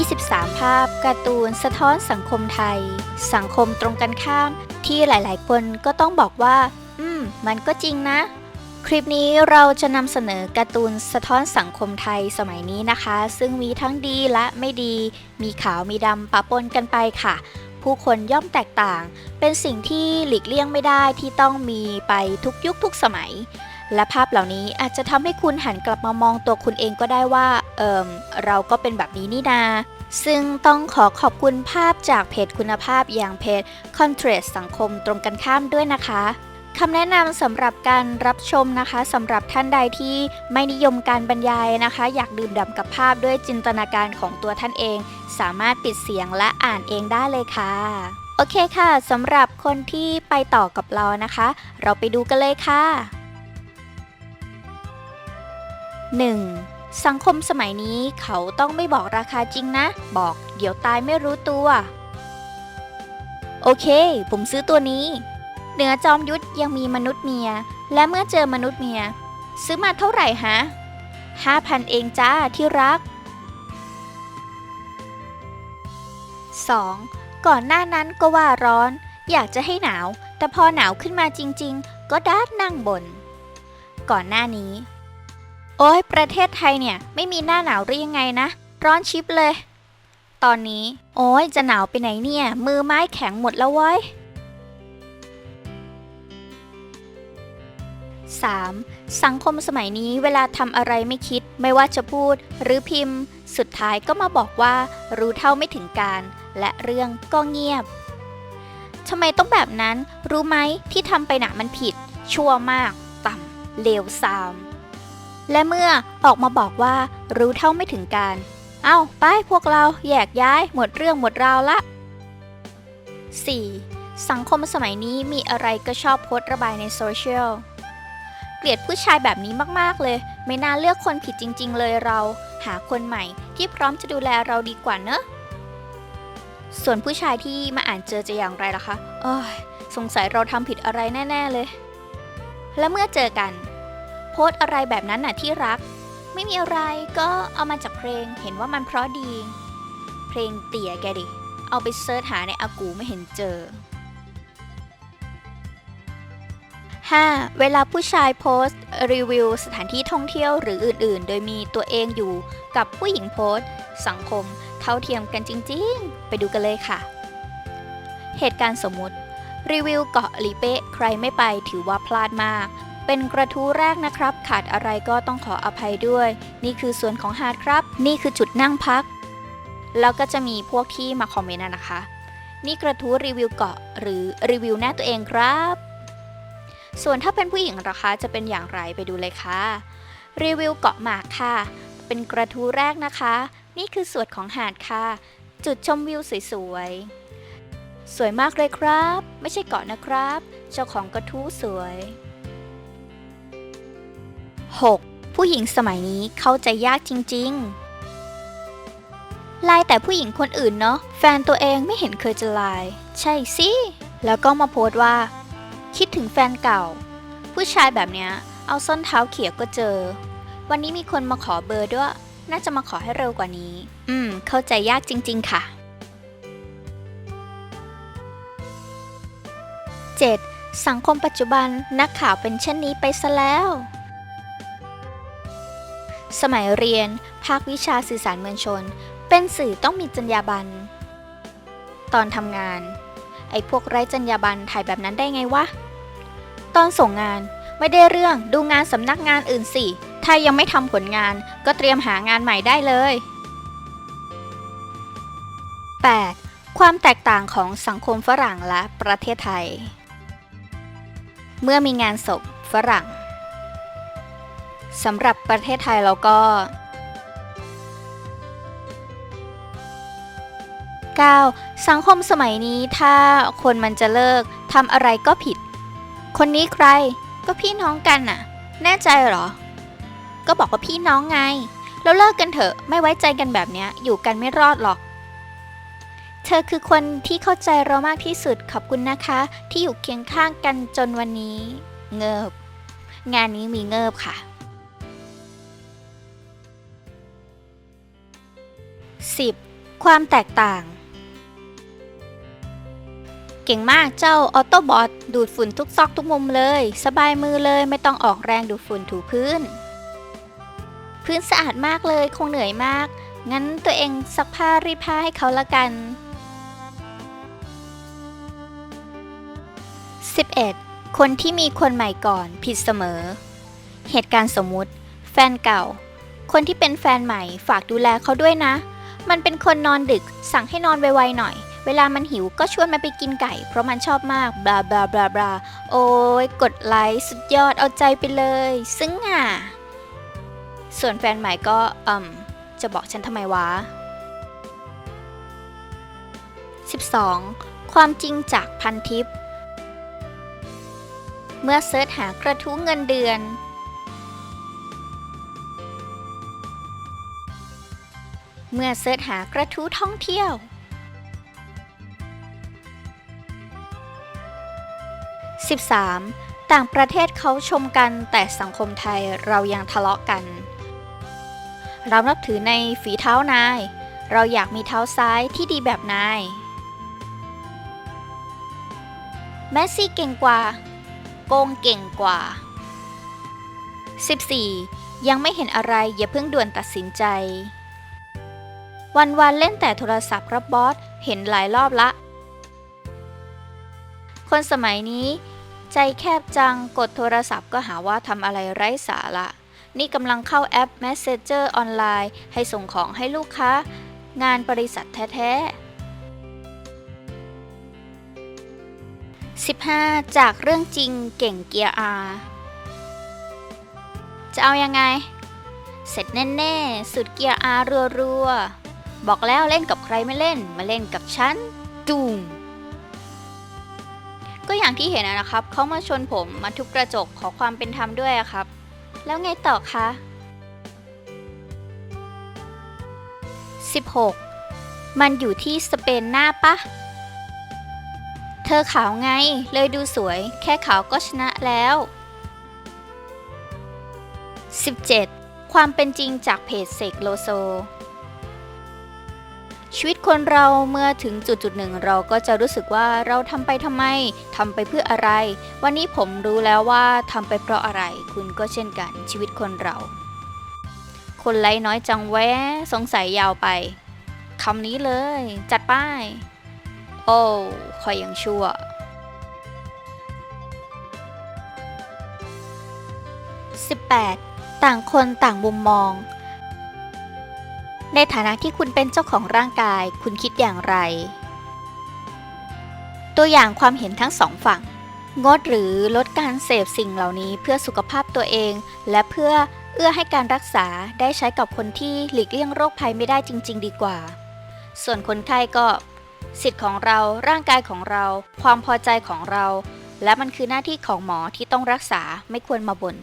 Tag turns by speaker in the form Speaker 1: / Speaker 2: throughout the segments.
Speaker 1: 23 ภาพ การ์ตูนสะท้อนสังคมไทย สังคมตรงกันข้าม ที่หลายๆ คนก็ต้องบอกว่า อืม มันก็จริงนะ คลิปนี้เราจะนำเสนอการ์ตูนสะท้อนสังคมไทยสมัยนี้นะคะ ซึ่งมีทั้งดีและไม่ดี มีขาวมีดำปะปนกันไปค่ะ ผู้คนย่อมแตกต่าง เป็นสิ่งที่หลีกเลี่ยงไม่ได้ที่ต้องมีไปทุกยุคทุกสมัย และภาพเหล่านี้อาจจะทำให้คุณหันกลับมามองตัวคุณเองก็ได้ว่า เอิมเราก็เป็นแบบนี้นี่นา ซึ่งต้องขอขอบคุณภาพจากเพจคุณภาพอย่างเพจ Contrast สังคมตรงกันข้ามด้วยนะคะคำแนะนำสำหรับการรับชมนะคะสำหรับท่านใดที่ไม่นิยมการบรรยายนะคะ อยากดื่มด่ำกับภาพด้วยจินตนาการของตัวท่านเอง สามารถปิดเสียงและอ่านเองได้เลยค่ะ โอเคค่ะสำหรับคนที่ไปต่อกับเรานะคะ เราไปดูกันเลยค่ะ 1. สังคมสมัยนี้เขาต้องไม่บอกราคาจริงนะ บอกเดี๋ยวตายไม่รู้ตัว โอเค ผมซื้อตัวนี้ เหนือจอมยุทธยังมีมนุษย์เมีย และเมื่อเจอมนุษย์เมีย ซื้อมาเท่าไหร่ฮะห้าพันเองจ้าที่รัก 2. ก่อนหน้านั้นก็ว่าร้อน อยากจะให้หนาว แต่พอหนาวขึ้นมาจริง ๆ ก็ด้านนั่งบน ก่อนหน้านี้ โอ้ยประเทศไทยเนี่ย ไม่มีหน้าหนาวหรือยังไงนะ ร้อนชิบเลย ตอนนี้ โอ้ยจะหนาวไปไหนเนี่ย มือไม้แข็งหมดแล้วเว้ย 3. สังคมสมัยนี้เวลาทำอะไรไม่คิด ไม่ว่าจะพูดหรือพิมพ์ สุดท้ายก็มาบอกว่ารู้เท่าไม่ถึงการ และเรื่องก็เงียบทำไมต้องแบบนั้น รู้ไหมที่ทำไปหนะมันผิด ชั่วมาก ต่ำเลวทราม และเมื่อออกมาบอกว่ารู้เท่าไม่ถึงการ เอา้าไปพวกเราแยกย้ายหมดเรื่องหมดราวละ 4. สังคมสมัยนี้มีอะไรก็ชอบโพสต์ระบายในโซเชียล เกลียดผู้ชายแบบนี้มากๆเลย ไม่น่าเลือกคนผิดจริง ๆ เลยเรา หาคนใหม่ที่พร้อมจะดูแลเราดีกว่าเนอะส่วนผู้ชายที่มาอ่านเจอจะอย่างไรล่ะคะเอ้ยสงสัยเราทำผิดอะไรแน่ ๆเลย และเมื่อเจอกัน โพสอะไรแบบนั้นน่ะที่รัก ไม่มีอะไรก็เอามาจากเพลงเห็นว่ามันเพราะดี เพลงเตี่ยแกดิ เอาไปเซิร์ชหาในอากูไม่เห็นเจอ 5. เวลาผู้ชายโพสต์รีวิวสถานที่ท่องเที่ยวหรืออื่นๆ โดยมีตัวเองอยู่กับผู้หญิงโพสต์ สังคมเท่าเทียมกันจริงๆ ไปดูกันเลยค่ะ เหตุการณ์สมมุติ รีวิวเกาะลีเป้ใครไม่ไปถือว่าพลาดมาก เป็นกระทู้แรกนะครับ ขาดอะไรก็ต้องขออภัยด้วย นี่คือส่วนของหาดครับ นี่คือจุดนั่งพัก แล้วก็จะมีพวกที่มาคอมเมนต์นะคะ นี่กระทู้รีวิวเกาะหรือรีวิวหน้าตัวเองครับ ส่วนถ้าเป็นผู้หญิงราคาจะเป็นอย่างไรไปดูเลยค่ะ รีวิวเกาะหมากค่ะ เป็นกระทู้แรกนะคะ นี่คือส่วนของหาดค่ะ จุดชมวิวสวยๆ สวยมากเลยครับ ไม่ใช่เกาะนะครับ เจ้าของกระทู้สวย 6. ผู้หญิงสมัยนี้เข้าใจยากจริงๆ ไลน์แต่ผู้หญิงคนอื่นเนาะแฟนตัวเองไม่เห็นเคยจะไลน์ใช่สิ แล้วก็มาโพสต์ว่า คิดถึงแฟนเก่า ผู้ชายแบบเนี้ย เอาส้นเท้าเขี่ยก็เจอ วันนี้มีคนมาขอเบอร์ด้วย น่าจะมาขอให้เร็วกว่านี้ อืม เข้าใจยากจริง ๆ ค่ะ 7. สังคมปัจจุบันนักข่าวเป็นเช่นนี้ไปซะแล้ว สมัยเรียน ภาควิชาสื่อสารมวลชน เป็นสื่อต้องมีจรรยาบรรณ ตอนทำงาน ไอ้พวกไร้จรรยาบรรณถ่ายแบบนั้นได้ไงวะ ตอนส่งงานไม่ได้เรื่องดูงานสำนักงานอื่นสิ ถ้ายังไม่ทำผลงานก็เตรียมหางานใหม่ได้เลย 8. ความแตกต่างของสังคมฝรั่งและประเทศไทย เมื่อมีงานศพฝรั่ง สำหรับประเทศไทยเราก็ 9. สังคมสมัยนี้ถ้าคนมันจะเลิกทำอะไรก็ผิด คนนี้ใครก็พี่น้องกันน่ะ แน่ใจเหรอ ก็บอกว่าพี่น้องไง แล้วเลิกกันเถอะไม่ไว้ใจกันแบบเนี้ย อยู่กันไม่รอดหรอก เธอคือคนที่เข้าใจเรามากที่สุดขอบคุณนะคะ ที่อยู่เคียงข้างกันจนวันนี้ เงิบ งานนี้มีเงิบค่ะ 10. ความแตกต่าง เก่งมากเจ้าออโตบอทดูดฝุ่นทุกซอกทุกมุมเลย สบายมือเลยไม่ต้องออกแรงดูดฝุ่นถูพื้น พื้นสะอาดมากเลยคงเหนื่อยมาก งั้นตัวเองซักผ้ารีดผ้าให้เขาละกัน 11. คนที่มีคนใหม่ก่อนผิดเสมอ เหตุการณ์สมมุติ แฟนเก่า คนที่เป็นแฟนใหม่ฝากดูแลเขาด้วยนะ มันเป็นคนนอนดึก สั่งให้นอนไวๆหน่อย เวลามันหิวก็ชวนมันไปกินไก่ เพราะมันชอบมากบลาบลาบลาบลาโอ้ยกดไลค์สุดยอดเอาใจไปเลย ซึ่งอะ ส่วนแฟนใหม่ก็อืมจะบอกฉันทำไมวะ 12. ความจริงจากพันทิป เมื่อเซิร์ชหากระทู้เงินเดือน เมื่อเสิร์ชหากระทู้ท่องเที่ยว 13. ต่างประเทศเขาชมกันแต่สังคมไทยเรายังทะเลาะกัน เรานับถือในฝีเท้านาย เราอยากมีเท้าซ้ายที่ดีแบบนาย แมสซี่เก่งกว่า โกงเก่งกว่า 14. ยังไม่เห็นอะไรอย่าเพิ่งด่วนตัดสินใจ วันวันๆเล่นแต่โทรศัพท์ครับบอส เห็นหลายรอบละ คนสมัยนี้ ใจแคบจังกดโทรศัพท์ก็หาว่าทำอะไรไร้สาระ นี่กำลังเข้าแอป Messenger ออนไลน์ ให้ส่งของให้ลูกค้า งานบริษัทแท้ๆ 15 จากเรื่องจริงเก่งเกียร์อา จะเอายังไง เสร็จแน่ ๆ สุดเกียร์อารัว ๆ บอกแล้วเล่นกับใครไม่เล่น มาเล่นกับฉันตูมก็อย่างที่เห็นนะครับ เขามาชนผมมาทุบกระจกขอความเป็นธรรมด้วยครับ แล้วไงต่อคะ 16. มันอยู่ที่สเปนหน้าปะ เธอขาวไง เลยดูสวย แค่ขาวก็ชนะแล้ว 17. ความเป็นจริงจากเพจเสกโลโซ ชีวิตคนเราเมื่อถึงจุดจุดหนึ่งเราก็จะรู้สึกว่าเราทำไปทำไมทำไปเพื่ออะไร วันนี้ผมรู้แล้วว่าทำไปเพราะอะไร คุณก็เช่นกันชีวิตคนเรา คนไลค์น้อยจังแวะสงสัยยาวไปคำนี้เลย จัดป้าย โอ้คอยยังชั่ว 18. ต่างคนต่างมุมมอง ในฐานะที่คุณเป็นเจ้าของร่างกาย คุณคิดอย่างไร ตัวอย่างความเห็นทั้งสองฝั่ง งดหรือลดการเสพสิ่งเหล่านี้เพื่อสุขภาพตัวเอง และเพื่อเอื้อให้การรักษาได้ใช้กับคนที่หลีกเลี่ยงโรคภัยไม่ได้จริง ๆ ดีกว่า ส่วนคนไข้ก็สิทธิ์ของเรา ร่างกายของเรา ความพอใจของเรา และมันคือหน้าที่ของหมอที่ต้องรักษาไม่ควรมาบน่น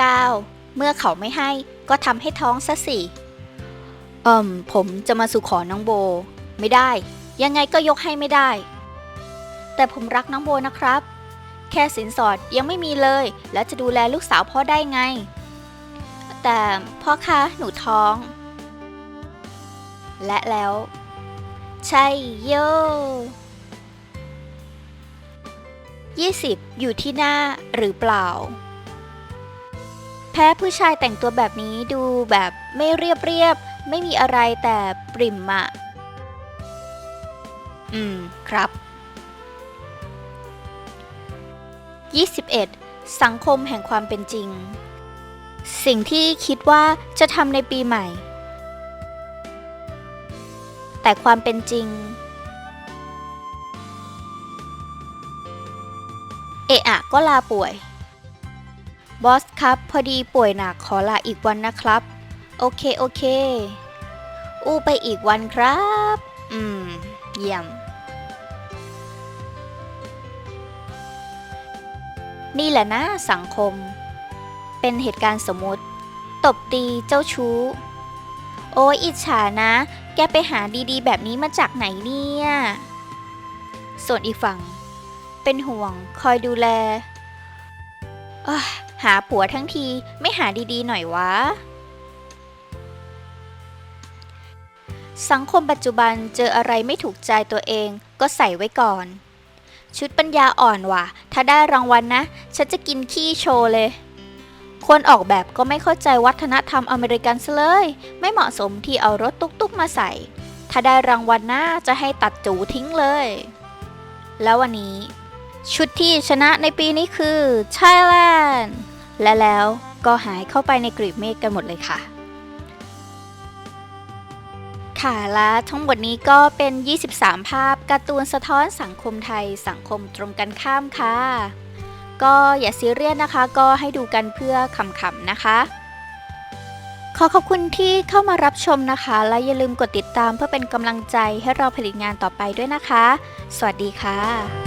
Speaker 1: 19. เมื่อเขาไม่ให้ก็ทำให้ท้องซะสิเอ่มผมจะมาสู่ขอน้องโบ ไม่ได้ ยังไงก็ยกให้ไม่ได้ แต่ผมรักน้องโบนะครับ แค่สินสอดยังไม่มีเลย แล้วจะดูแลลูกสาวพ่อได้ไง แต่พ่อคะหนูท้อง และแล้ว ใช่โย20 อยู่ที่หน้าหรือเปล่า แพ้ผู้ชายแต่งตัวแบบนี้ดูแบบไม่เรียบเรียบ ไม่มีอะไรแต่ปริมอะอืม ครับ 21. สังคมแห่งความเป็นจริง สิ่งที่คิดว่าจะทำในปีใหม่ แต่ความเป็นจริง เอะอะก็ลาป่วย บอสครับ พอดีป่วยหนักขอลาอีกวันนะครับ โอเค โอเค อู้ไปอีกวันครับ อืม เยี่ยม นี่แหละนะสังคม เป็นเหตุการณ์สมมติ ตบตีเจ้าชู้ โอ้ยอิจฉานะ แกไปหาดีๆ แบบนี้มาจากไหนเนี่ย ส่วนอีกฝั่ง เป็นห่วงคอยดูแลอ้ยหาผัวทั้งทีไม่หาดีๆหน่อยวะ สังคมปัจจุบันเจออะไรไม่ถูกใจตัวเองก็ใส่ไว้ก่อน ชุดปัญญาอ่อนว่ะ ถ้าได้รางวัลนะ ฉันจะกินขี้โชว์เลย คนออกแบบก็ไม่เข้าใจวัฒนธรรมอเมริกันซะเลย ไม่เหมาะสมที่เอารถตุ๊กๆมาใส่ ถ้าได้รางวัลนะจะให้ตัดจูทิ้งเลย แล้ววันนี้ชุดที่ชนะในปีนี้คือ Thailand และแล้วก็หายเข้าไปในกรีบเมฆกันหมดเลยค่ะ ค่ะและทั้งหมดนี้ก็เป็น 23 ภาพการ์ตูนสะท้อนสังคมไทยสังคมตรงกันข้ามค่ะ ก็อย่าซีเรียสนะคะ ก็ให้ดูกันเพื่อขำๆนะคะขอขอบคุณที่เข้ามารับชมนะคะ และอย่าลืมกดติดตามเพื่อเป็นกำลังใจให้เราผลิตงานต่อไปด้วยนะคะ สวัสดีค่ะ